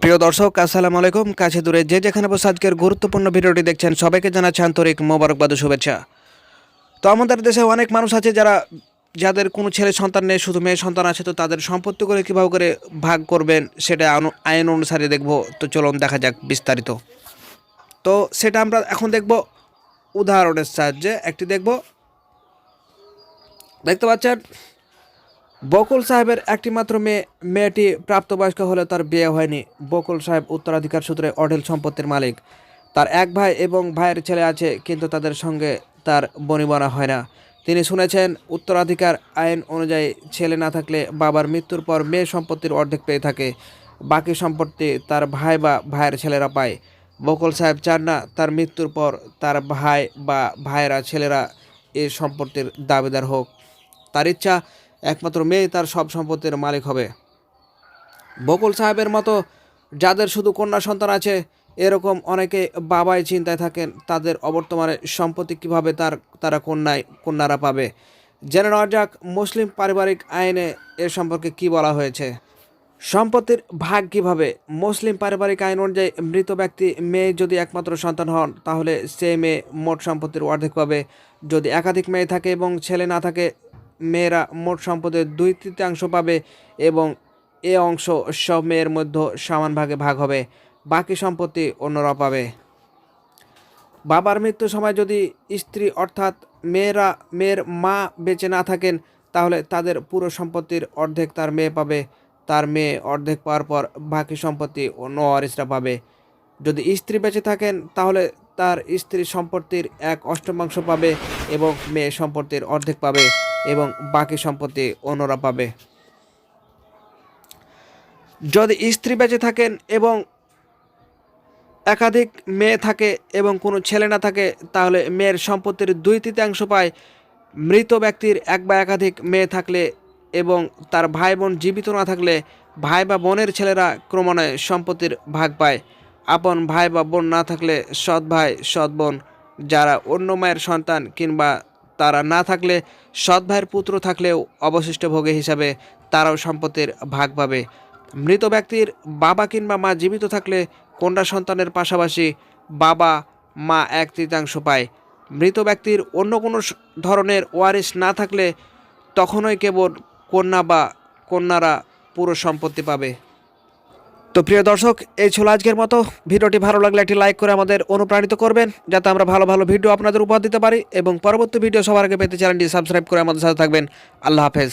প্রিয় দর্শক, আসসালামু আলাইকুম। কাছে দূরে যে যেখানে বসে আজকের গুরুত্বপূর্ণ ভিডিওটি দেখছেন, সবাইকে জানাচ্ছি আন্তরিক মোবারকবাদ শুভেচ্ছা। তো আমাদের দেশে অনেক মানুষ আছে যারা, যাদের কোনো ছেলে সন্তান নেই, শুধু মেয়ে সন্তান আছে, তো তাদের সম্পত্তি করে কীভাবে করে ভাগ করবেন, সেটা আইন অনুসারে দেখব। তো চলুন দেখা যাক বিস্তারিত। তো সেটা আমরা এখন দেখব উদাহরণের সাহায্যে। একটি দেখব। দেখতে পাচ্ছেন বকুল সাহেবের একটি মাত্র মেয়ে, মেয়েটি প্রাপ্তবয়স্ক হলে তার বিয়ে হয়নি। বকুল সাহেব উত্তরাধিকার সূত্রে অঢেল সম্পত্তির মালিক। তার এক ভাই এবং ভাইয়ের ছেলে আছে, কিন্তু তাদের সঙ্গে তার বনিবনা হয় না। তিনি শুনেছেন, উত্তরাধিকার আইন অনুযায়ী ছেলে না থাকলে বাবার মৃত্যুর পর মেয়ে সম্পত্তির অর্ধেক পেয়ে থাকে। বাকি সম্পত্তি তার ভাই বা ভাইয়ের ছেলেরা পায়। বকুল সাহেব চান না তার মৃত্যুর পর তার ভাই বা ভাইয়েরা ছেলেরা এ সম্পত্তির দাবিদার হোক। তার ইচ্ছা একমাত্র মেয়ে তার সব সম্পত্তির মালিক হবে। বকুল সাহেবের মতো যাদের শুধু কন্যা সন্তান আছে, এরকম অনেকে বাবাই চিন্তায় থাকেন তাদের অবর্তমানে সম্পত্তি কীভাবে তার, তারা কন্যায়, কন্যারা পাবে। জেনে নেওয়া যাক মুসলিম পারিবারিক আইনে এ সম্পর্কে কি বলা হয়েছে। সম্পত্তির ভাগ কীভাবে? মুসলিম পারিবারিক আইন অনুযায়ী মৃত ব্যক্তি মেয়ে যদি একমাত্র সন্তান হন, তাহলে সে মেয়ে মোট সম্পত্তির অর্ধেক পাবে। যদি একাধিক মেয়ে থাকে এবং ছেলে না থাকে মেয়েরা মোট সম্পদের দুই তৃতীয়াংশ পাবে এবং এ অংশ সব মেয়ের মধ্যে সমান ভাগে ভাগ হবে। বাকি সম্পত্তি অন্যরা পাবে। বাবার মৃত্যুর সময় যদি স্ত্রী অর্থাৎ মেয়েরা, মেয়ের মা বেঁচে না থাকেন, তাহলে তাদের পুরো সম্পত্তির অর্ধেক তার মেয়ে পাবে। তার মেয়ে অর্ধেক পাওয়ার পর বাকি সম্পত্তি অন্য ওয়ারিসরা পাবে। যদি স্ত্রী বেঁচে থাকেন, তাহলে তার স্ত্রীর সম্পত্তির এক অষ্টমাংশ পাবে এবং মেয়ে সম্পত্তির অর্ধেক পাবে। এবং বাকি সম্পত্তি অন্যরা পাবে। যদি স্ত্রী বেঁচে থাকেন এবং একাধিক মেয়ে থাকে এবং কোনো ছেলে না থাকে, তাহলে মেয়ের সম্পত্তির দুই তৃতীয়াংশ পায় মৃত ব্যক্তির এক বা একাধিক মেয়ে থাকলে এবং তার ভাই বোন জীবিত না থাকলে ভাই বা বোনের ছেলেরা ক্রমান্বয়ে সম্পত্তির ভাগ পায়। আপন ভাই বা বোন না থাকলে সৎ ভাই, সৎ বোন, যারা অন্য মায়ের সন্তান কিংবা তারা না থাকলে, সৎ ভাইয়ের পুত্র থাকলেও অবশিষ্ট ভোগে হিসাবে তারাও সম্পত্তির ভাগ পাবে। মৃত ব্যক্তির বাবা কিংবা মা জীবিত থাকলে কন্যা সন্তানের পাশাপাশি বাবা, মা এক তৃতীয়াংশ পায়। মৃত ব্যক্তির অন্য কোনো ধরনের ওয়ারিশ না থাকলে তখনই কেবল কন্যা বা কন্যারা পুরো সম্পত্তি পাবে। তো প্রিয় দর্শক, এই ছিল আজকের মতো। ভিডিওটি ভালো লাগলে একটি লাইক করে আমাদের অনুপ্রাণিত করবেন, যাতে আমরা ভালো ভালো ভিডিও আপনাদের উপহার দিতে পারি এবং পরবর্তী ভিডিও সবার আগে পেতে চ্যানেলটি সাবস্ক্রাইব করে আমাদের সাথে থাকবেন। আল্লাহ হাফেজ।